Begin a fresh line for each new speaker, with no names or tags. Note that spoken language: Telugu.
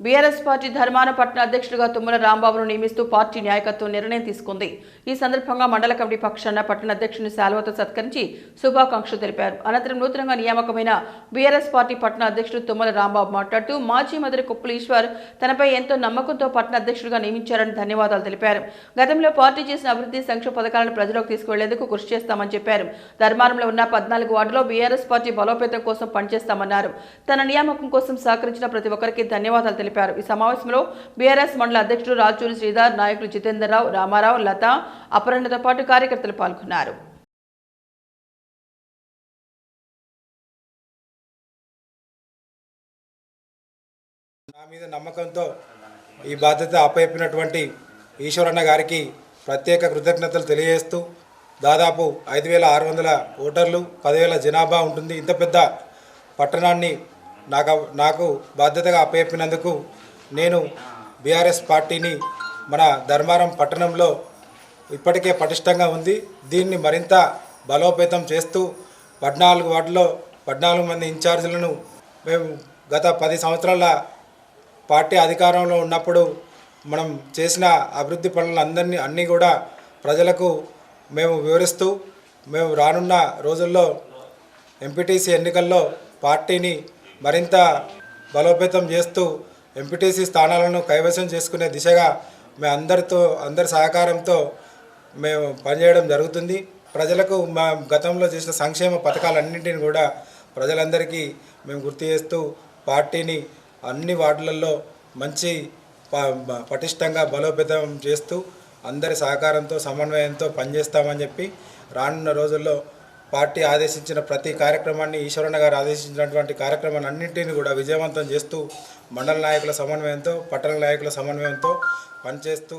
బీఆర్ఎస్ పార్టీ ధర్మాన పట్టణ అధ్యక్షుడిగా తుమ్మల రాంబాబును నియమిస్తూ పార్టీ నాయకత్వం నిర్ణయం తీసుకుంది. ఈ సందర్భంగా మండల కమిటీ పక్షాన పట్టణ అధ్యక్షుని శాలువతో సత్కరించి శుభాకాంక్షలు తెలిపారు. అనంతరం నూతనంగా నియామకమైన బీఆర్ఎస్ పార్టీ పట్టణ అధ్యక్షుడు తుమ్మల రాంబాబు మాట్లాడుతూ మాజీ మంత్రి కుప్పల ఈశ్వర్ తనపై ఎంతో నమ్మకంతో పట్టణ అధ్యక్షుడిగా నియమించారని ధన్యవాదాలు తెలిపారు. గతంలో పార్టీ చేసిన అభివృద్ధి సంక్షేమ పథకాలను ప్రజలకు తీసుకువెళ్ళేందుకు కృషి చేస్తామని చెప్పారు. ధర్మారంలో ఉన్న పద్నాలుగు వార్డులో బీఆర్ఎస్ పార్టీ బలోపేతం కోసం పనిచేస్తామన్నారు. తన నియామకం కోసం సహకరించిన ప్రతి ఒక్కరికి ధన్యవాదాలు తెలిపారు. ఈ సమావేశంలో బీఆర్ఎస్ మండల అధ్యక్షుడు రాచూరి శ్రీధర్ నాయకులు జితేందర్రావు రామారావు లత అపరణతో పాటు కార్యకర్తలు పాల్గొన్నారు.
నా మీద నమ్మకంతో ఈ బాధ్యత అప్పయప్పినటువంటి ఈశ్వరన్న గారికి ప్రత్యేక కృతజ్ఞతలు తెలియజేస్తూ దాదాపు ఐదు వేల ఆరు వందల ఓటర్లు పదివేల జనాభా ఉంటుంది. ఇంత పెద్ద పట్టణాన్ని నాకు నాకు బాధ్యతగా అప్పయిపినందుకు నేను బీఆర్ఎస్ పార్టీని మన ధర్మారం పట్టణంలో ఇప్పటికే పటిష్టంగా ఉంది. దీన్ని మరింత బలోపేతం చేస్తూ పద్నాలుగు వార్డులో పద్నాలుగు మంది ఇన్ఛార్జీలను మేము గత పది సంవత్సరాల పార్టీ అధికారంలో ఉన్నప్పుడు మనం చేసిన అభివృద్ధి పనులందరినీ అన్నీ కూడా ప్రజలకు మేము వివరిస్తూ మేము రానున్న రోజుల్లో ఎంపీటీసీ ఎన్నికల్లో పార్టీని మరింత బలోపేతం చేస్తూ ఎంపీటీసీ స్థానాలను కైవసం చేసుకునే దిశగా మేము అందరితో అందరి సహకారంతో మేము పనిచేయడం జరుగుతుంది. ప్రజలకు మా గతంలో చేసిన సంక్షేమ పథకాలన్నింటిని కూడా ప్రజలందరికీ మేము గుర్తు చేస్తూ పార్టీని అన్ని వార్డులలో మంచి ప- పటిష్టంగా బలోపేతం చేస్తూ అందరి సహకారంతో సమన్వయంతో పనిచేస్తామని చెప్పి రానున్న రోజుల్లో పార్టీ ఆదేశించిన ప్రతి కార్యక్రమాన్ని ఈశ్వరన్న గారు ఆదేశించినటువంటి కార్యక్రమాన్ని అన్నింటినీ కూడా విజయవంతం చేస్తూ మండల నాయకుల సమన్వయంతో పట్టణ నాయకుల సమన్వయంతో పనిచేస్తూ